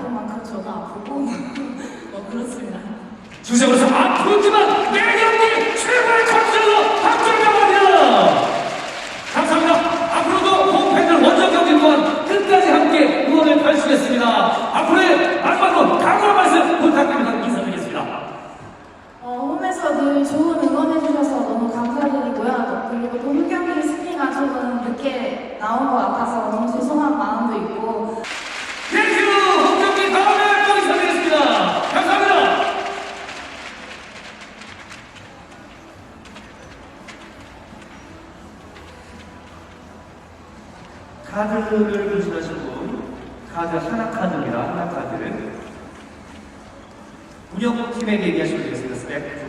아픈 만큼 저도 아프고 뭐 그렇습니다. 주세으로서 아프지만 내 경기 네 최고의 컨트롤러 박정명입니다. 감사합니다. 앞으로도 홈팬들 원정 경기 동안 끝까지 함께 응원을 펼치겠습니다. 앞으로의 마지막으로 강한 말씀 부탁드립니다. 인사드리겠습니다. 어, 홈에서 늘 좋은 응원해주셔서 너무 감사드리고요. 그리고 본 경기 승리가 조금 늦게 나온 것 같아서 너무 죄송한 마음도 있고 카드를 보시하신 분, 카드 하나 카드입니다. 하나 카드. 운영팀에게 얘기하시면 되겠습니다. 스텝.